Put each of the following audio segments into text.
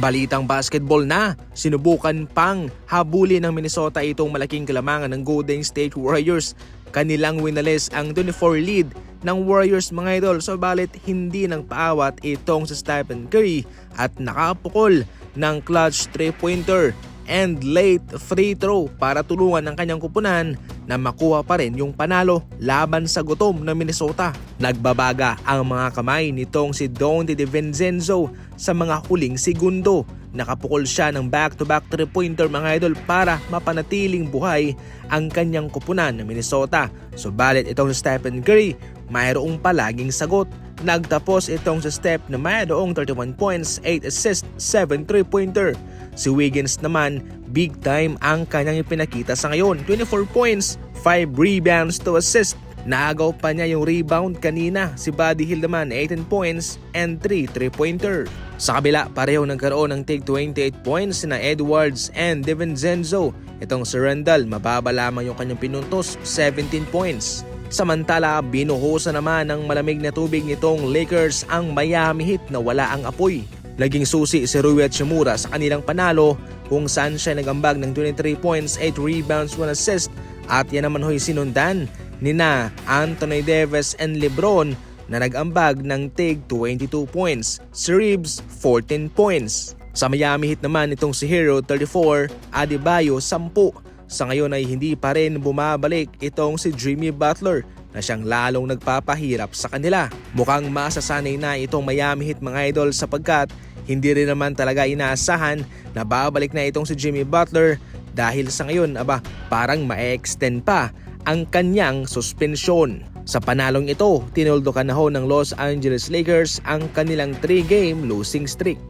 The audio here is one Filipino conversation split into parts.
Balitang basketball na, sinubukan pang habulin ng Minnesota itong malaking kalamangan ng Golden State Warriors. Kanilang winalis ang 24 lead ng Warriors mga idol. So balit hindi nang paawat itong sa Stephen Curry at nakapukol ng clutch 3-pointer and late free throw para tulungan ang kanyang kupunan na makuha pa rin yung panalo laban sa gutom ng Minnesota. Nagbabaga ang mga kamay nitong si Dante DiVincenzo sa mga huling segundo. Nakapukol siya ng back-to-back three-pointer mga idol para mapanatiling buhay ang kanyang kupunan ng Minnesota. Subalit itong Stephen Curry mayroong palaging sagot. Nagtapos itong sa step na mayroong 31 points, 8 assists, 7 3-pointer. Si Wiggins naman, big time ang kanyang ipinakita sa ngayon. 24 points, 5 rebounds to assist. Naagaw pa niya yung rebound kanina. Si Buddy Hill naman 18 points and 3 3-pointer. Sa kabila, pareho nagkaroon ng tig 28 points na Edwards and DiVincenzo. Itong si Randall, mababa lamang yung kanyang pinuntos, 17 points. Samantala, binuhusan naman ng malamig na tubig nitong Lakers ang Miami Heat na wala ang apoy. Naging susi si Rui Hachimura sa kanilang panalo kung saan siya nagambag ng 23 points, 8 rebounds, 1 assist at yan naman ho'y sinundan ni na Anthony Davis and Lebron na nag-ambag ng tig 22 points, si Reeves 14 points. Sa Miami Heat naman itong si Hero 34, Adebayo 10 sa ngayon ay hindi pa rin bumabalik itong si Jimmy Butler na siyang lalong nagpapahirap sa kanila. Mukhang masasanay na itong Miami Heat mga idol sapagkat hindi rin naman talaga inaasahan na babalik na itong si Jimmy Butler dahil sa ngayon aba parang ma-extend pa ang kanyang suspensyon. Sa panalong ito, tinuldo ka na ho ng Los Angeles Lakers ang kanilang 3-game losing streak.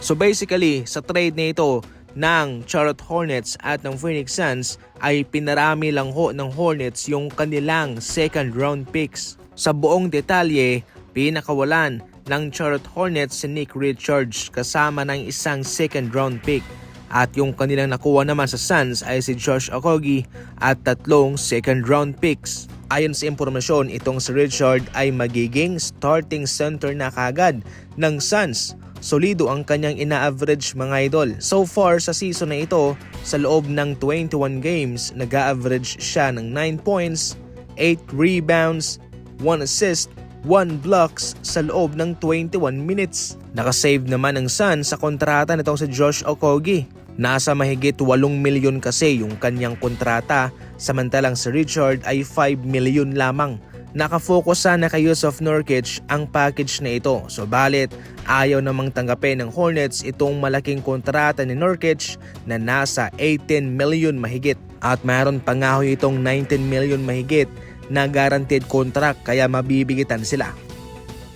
So basically, sa trade na ito, ng Charlotte Hornets at ng Phoenix Suns ay pinarami lang ho ng Hornets yung kanilang second round picks. Sa buong detalye, pinakawalan ng Charlotte Hornets si Nick Richards kasama ng isang second round pick. At yung kanilang nakuha naman sa Suns ay si Josh Okogie at tatlong second round picks. Ayon sa impormasyon, itong si Richard ay magiging starting center na kagad ng Suns solido ang kanyang ina-average mga idol. So far sa season na ito, sa loob ng 21 games, nag-average siya ng 9 points, 8 rebounds, 1 assist, 1 blocks sa loob ng 21 minutes. Nakasave naman ng Sun sa kontrata nitong si Josh Okogie. Nasa mahigit 8 milyon kasi yung kanyang kontrata samantalang si Richard ay 5 milyon lamang. Nakafocus sana kay Yusuf Nurkic ang package na ito. So balit, ayaw namang tanggapin ng Hornets itong malaking kontrata ni Nurkic na nasa 18 million mahigit. At mayroon pa nga itong 19 million mahigit na guaranteed contract kaya mabibigitan sila.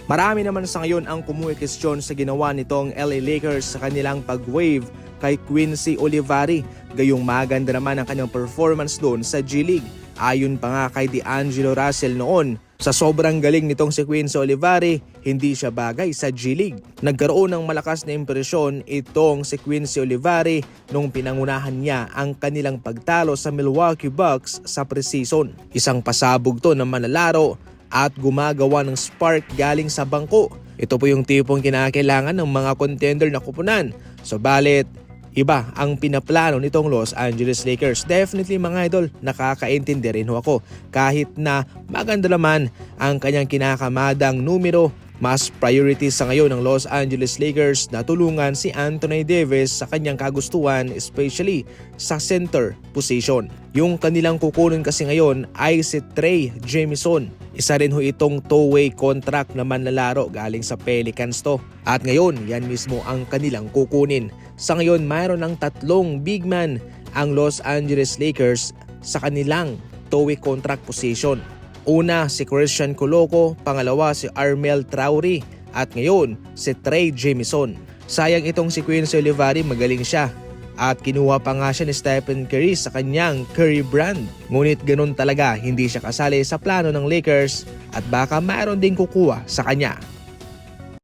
Marami naman sa ngayon ang kumuwekestyon sa ginawa nitong LA Lakers sa kanilang pag-wave kay Quincy Olivari. Gayong maganda naman ang kanyang performance doon sa G League. Ayon pa nga kay D'Angelo Russell noon, sa sobrang galing nitong si Quincy Olivari, hindi siya bagay sa G-League. Nagkaroon ng malakas na impresyon itong si Quincy Olivari nung pinangunahan niya ang kanilang pagtalo sa Milwaukee Bucks sa preseason. Isang pasabog to ng manlalaro at gumagawa ng spark galing sa bangko. Ito po yung tipong kinakailangan ng mga contender na kupunan. So balit, Iba ang pinaplano nitong Los Angeles Lakers. Definitely mga idol, nakakaintindi rin ho ako. Kahit na maganda naman ang kanyang kinakamadang numero, mas priority sa ngayon ng Los Angeles Lakers na tulungan si Anthony Davis sa kanyang kagustuhan especially sa center position. Yung kanilang kukunin kasi ngayon ay si Trey Jamison. Isa rin ho itong two-way contract na manlalaro galing sa Pelicans to. At ngayon, yan mismo ang kanilang kukunin. Sa ngayon, mayroon ng tatlong big man ang Los Angeles Lakers sa kanilang two-way contract position. Una si Christian Coloco, pangalawa si Armel Traore at ngayon si Trey Jamison. Sayang itong si Quincy Olivari magaling siya at kinuha pa nga siya ni Stephen Curry sa kanyang Curry brand. Ngunit ganun talaga hindi siya kasali sa plano ng Lakers at baka mayroon ding kukuha sa kanya.